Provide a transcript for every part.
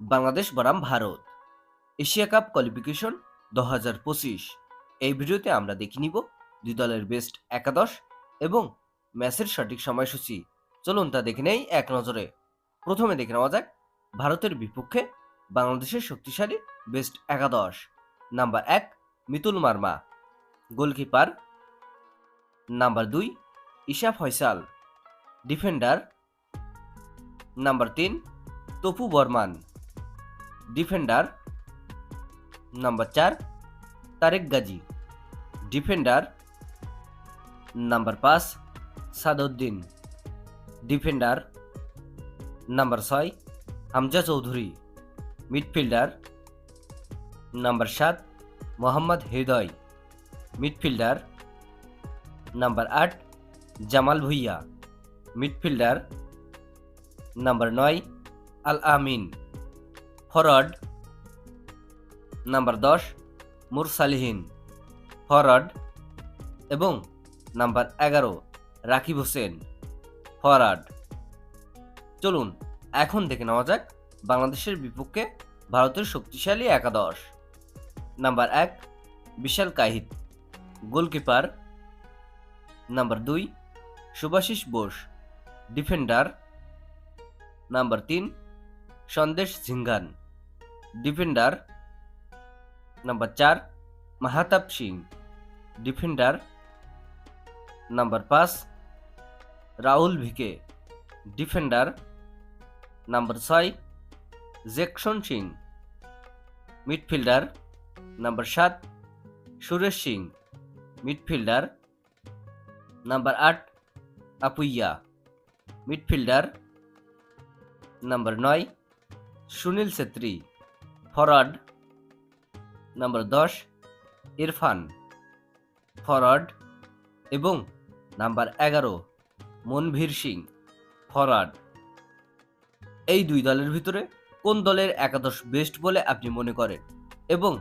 বাংলাদেশ বনাম Bharat. Asia cup qualification দু হাজার পঁচিশ। এই ভিডিওতে আমরা দেখে নিব দুই দলের বেস্ট একাদশ এবং ম্যাচের সঠিক সময়সূচি। চলুন তা দেখে নেই এক নজরে। প্রথমে দেখে নেওয়া যাক ভারতের বিপক্ষে বাংলাদেশের শক্তিশালী বেস্ট একাদশ। নাম্বার এক মিতুল মার্মা। গোলকিপার। নাম্বার দুই ঈশা ফয়সাল। ডিফেন্ডার। নাম্বার তিন তপু বর্মান। ডিফেন্ডার নাম্বার চার, তারেক গাজী। ডিফেন্ডার নাম্বার পাঁচ, সাদউদ্দিন। ডিফেন্ডার নাম্বার ছয়, হামজা চৌধুরী। মিডফিল্ডার নাম্বার সাত, মোহাম্মদ হৃদয়। মিডফিল্ডার নাম্বার আট, জামাল ভুইয়া। মিডফিল্ডার নাম্বার নয়, আল আমিন। ফরওয়ার্ড নাম্বার দশ, মুরসালিহীন। ফরওয়ার্ড এবং নাম্বার এগারো, রাকিব হোসেন। ফরওয়ার্ড চলুন, এখন দেখে নেওয়া যাক বাংলাদেশের বিপক্ষে ভারতের শক্তিশালী একাদশ। নাম্বার এক, বিশাল কাহিত গোলকিপার। নাম্বার দুই সুভাশিস বোস। ডিফেন্ডার। নাম্বার তিন সন্দেশ ঝিঙ্গান। ডিফেন্ডার নাম্বার চার, মাহাতাব সিং। ডিফেন্ডার নাম্বার পাঁচ, রাহুল ভিকে। ডিফেন্ডার নাম্বার ছয় জ্যাকসন সিং। মিডফিল্ডার নাম্বার সাত, সুরেশ সিং। মিডফিল্ডার নাম্বার আট, আপুইয়া। মিডফিল্ডার নাম্বার নয় সুনীল ছেত্রী ফরওয়ার্ড নাম্বার দশ, ইরফান ফরওয়ার্ড এবং নাম্বার এগারো, মনভীর সিং ফরওয়ার্ড এই দুই দলের ভিতরে কোন দলের একাদশ বেস্ট বলে আপনি মনে করেন এবং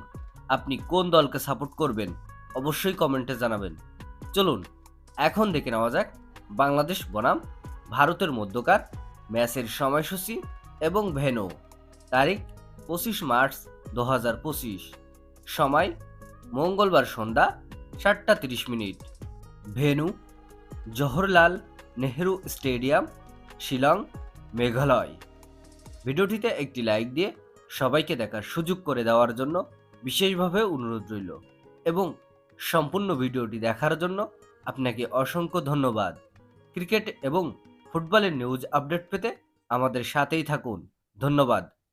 আপনি কোন দলকে সাপোর্ট করবেন অবশ্যই কমেন্টে জানাবেন। চলুন, এখন দেখে নেওয়া যাক বাংলাদেশ বনাম, ভারতের মধ্যকার ম্যাচের সময়সূচি এবং ভেন্যু তারিখ পঁচিশ মার্চ দু হাজার পঁচিশ। সময় মঙ্গলবার সন্ধ্যা সাতটা তিরিশ minute. Venue Jawaharlal Nehru stadium, Shillong, Meghalaya. ভিডিওটিতে একটি লাইক দিয়ে সবাইকে দেখার সুযোগ করে দেওয়ার জন্য বিশেষভাবে অনুরোধ রইল এবং সম্পূর্ণ ভিডিওটি দেখার জন্য আপনাকে অসংখ্য ধন্যবাদ। ক্রিকেট এবং ফুটবলের নিউজ আপডেট পেতে আমাদের সাথেই থাকুন। ধন্যবাদ।